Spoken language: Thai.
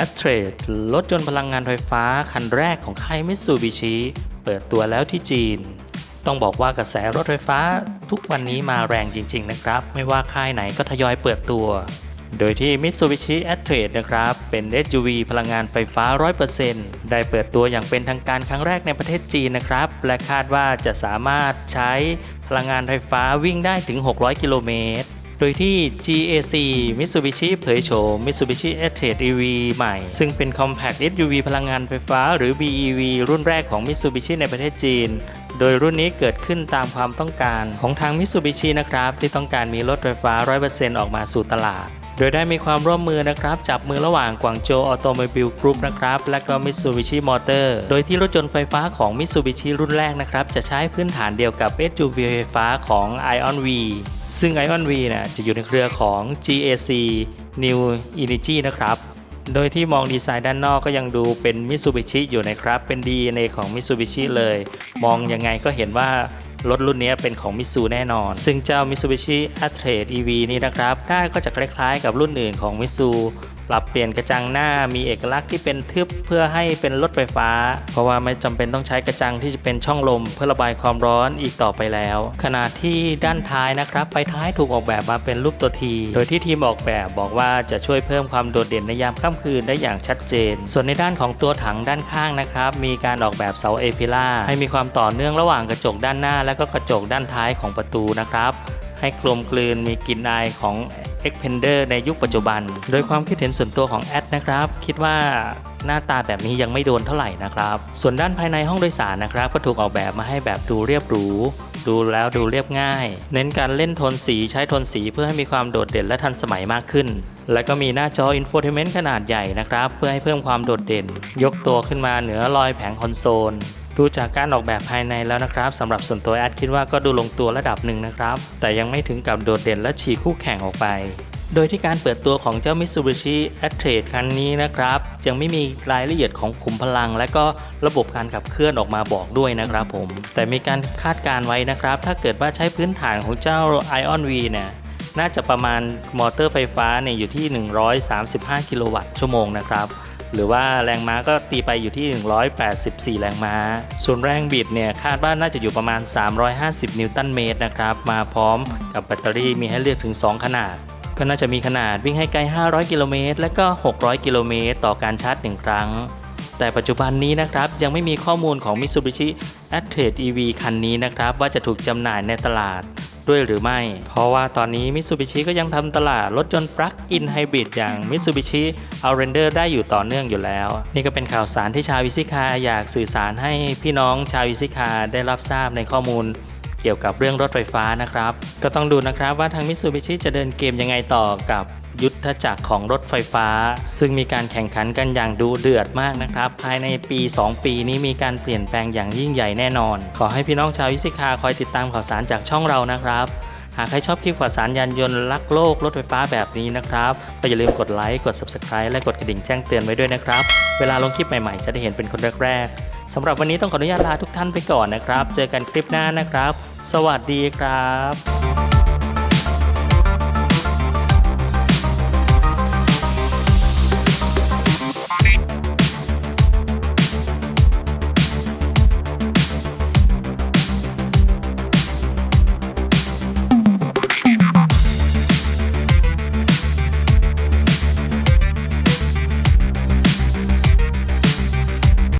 a t r a d รดรถยนต์พลังงานไฟฟ้าคันแรกของค่ายมิตซูบิชิเปิดตัวแล้วที่จีน ต้องบอกว่ากระแสรถไฟฟ้าทุกวันนี้มาแรงจริง ๆ นะครับ ไม่ว่าค่ายไหนก็ทยอยเปิดตัว โดยที่ Mitsubishi a t r a d นะครับ เป็น SUV พลังงานไฟฟ้า 100%ได้เปิดตัวอย่างเป็นทางการครั้งแรกในประเทศจีนนะครับ และคาดว่าจะสามารถใช้พลังงานไฟฟ้าวิ่งได้ถึง 600 กิโลเมตร ดยที่ GAC Mitsubishi เผยโฉม Mitsubishi a t r a d EV ใหม่ ซึ่งเป็น Compact SUV พลังงานไฟฟ้า หรือ BEV รุ่นแรกของ Mitsubishi ในประเทศจีน โดยรุ่นนี้เกิดขึ้นตามความต้องการของทาง Mitsubishi นะครับ ที่ต้องการมีรถไฟฟ้า 100%ออกมาสู่ตลาด โดยได้มีความร่วมมือนะครับจับมือระหว่างกวางโจออโต o มบิลกรุ๊ปนะครับและก็ Mitsubishi Motor โดยที่รถยนต์ไฟฟ้าของ Mitsubishi รุ่นแรกนะครับจะใช้พื้นฐานเดียวกับ SUV ไฟฟ้าของ Ion V ซึ่ง Ion V เนี่ยจะอยู่ในเครือของ GAC New Energy นะครับโดยที่มองดีไซน์ด้านนอกก็ยังดูเป็น Mitsubishi อยู่นะครับ เป็น DNA ของ Mitsubishi เลย มองยังไงก็เห็นว่า รถรุ่นนี้เป็นของมิซูแน่นอน ซึ่งเจ้า Mitsubishi a t r a d EV นี้นะครับหน้าก็จะคล้ายๆ กับรุ่นอื่นของมิซู ปรับเปลี่ยนกระจังหน้ามีเอกลักษณ์ที่เป็นทึบเพื่อให้เป็นรถไฟฟ้า เพราะว่าไม่จำเป็นต้องใช้กระจังที่จะเป็นช่องลม เพื่อระบายความร้อนอีกต่อไปแล้ว ขณะที่ด้านท้ายนะครับไฟท้ายถูกออกแบบมาเป็นรูปตัวทีโดยที่ทีมออกแบบบอกว่าจะช่วยเพิ่มความโดดเด่นในยามค่ำคืนได้อย่างชัดเจน ส่วนในด้านของตัวถังด้านข้างนะครับ มีการออกแบบเสาเอพิล่าให้มีความต่อเนื่องระหว่างกระจกด้านหน้า และก็กระจกด้านท้ายของประตูนะครับ ให้กลมกลืนมีกลิ่นอายของ e x p e n d e r ในยุคปัจจุบัน โดยความคิดเห็นส่วนตัวของแอดนะครับ คิดว่าหน้าตาแบบนี้ยังไม่โดนเท่าไหร่นะครับ ส่วนด้านภายในห้องโดยสารนะครับ ก็ถูกออกแบบมาให้แบบดูเรียบหรู ดูแล้วดูเรียบง่าย เน้นการเล่นโทนสีใช้โทนสีเพื่อให้มีความโดดเด่นและทันสมัยมากขึ้น และก็มีหน้าจอ Infotainment ขนาดใหญ่นะครับ เพื่อให้เพิ่มความโดดเด่น ยกตัวขึ้นมาเหนือรอยแผงคอนโซล ดูจากการออกแบบภายในแล้วนะครับสำหรับส่วนตัวแอดคิดว่าก็ดูลงตัวระดับหนึ่งนะครับ แต่ยังไม่ถึงกับโดดเด่นและฉีกคู่แข่งออกไป โดยที่การเปิดตัวของเจ้า Mitsubishi a t r a d คันนี้นะครับ ยังไม่มีรายละเอียดของขุมพลัง และก็ระบบการขับเคลื่อนออกมาบอกด้วยนะครับผม แต่มีการคาดการไว้นะครับ ถ้าเกิดว่าใช้พื้นฐานของเจ้า Ion V เนี่ยน่าจะประมาณมอเตอร์ไฟฟ้าเนี่ยอยู่ที่ 135 กิโลวัตต์ชั่วโมงนะครับ หรือว่าแรงม้าก็ตีไปอยู่ที่ 184 แรงม้า ส่วนแรงบิดเนี่ยคาดว่าน่าจะอยู่ประมาณ 350 นิวตันเมตรนะครับ มาพร้อมกับแบตเตอรี่มีให้เลือกถึง 2 ขนาด ก็น่าจะมีขนาดวิ่งให้ไกล 500 กิโลเมตร และก็ 600 กิโลเมตร ต่อการชาร์จ 1 ครั้ง แต่ปัจจุบันนี้นะครับ ยังไม่มีข้อมูลของ Mitsubishi a t r a d EV คันนี้นะครับ ว่าจะถูกจำหน่ายในตลาด ด้วยหรือไม่ เพราะว่าตอนนี้ Mitsubishi ก็ยังทำตลาดรถยนต์ปลั๊กอินไฮบริดอย่าง Mitsubishi เอาเรนเดอร์ได้อยู่ต่อเนื่องอยู่แล้ว นี่ก็เป็นข่าวสารที่ชาววิซิคาอยากสื่อสารให้พี่น้องชาววิซิคาได้รับทราบในข้อมูล เกี่ยวกับเรื่องรถไฟฟ้านะครับ ก็ต้องดูนะครับว่าทาง Mitsubishi จะเดินเกมยังไงต่อกับยุทธจักรของรถไฟฟ้า ซึ่งมีการแข่งขันกันอย่างดูเดือดมากนะครับ ภายในปี 2 ปีนี้มีการเปลี่ยนแปลงอย่างยิ่งใหญ่แน่นอน ขอให้พี่น้องชาววิสิคาคอยติดตามข่าวสารจากช่องเรานะครับ หากใครชอบคลิปข่าวสารยานยนต์รักโลกรถไฟฟ้าแบบนี้นะครับก็อย่าลืมกดไลค์กด Subscribe และกดกระดิ่งแจ้งเตือนไว้ด้วยนะครับ เวลาลงคลิปใหม่ๆ จะได้เห็นเป็นคนแรกๆสำหรับวันนี้ต้องขออนุญาตลาทุกท่านไปก่อนนะครับ เจอกันคลิปหน้านะครับ สวัสดีครับ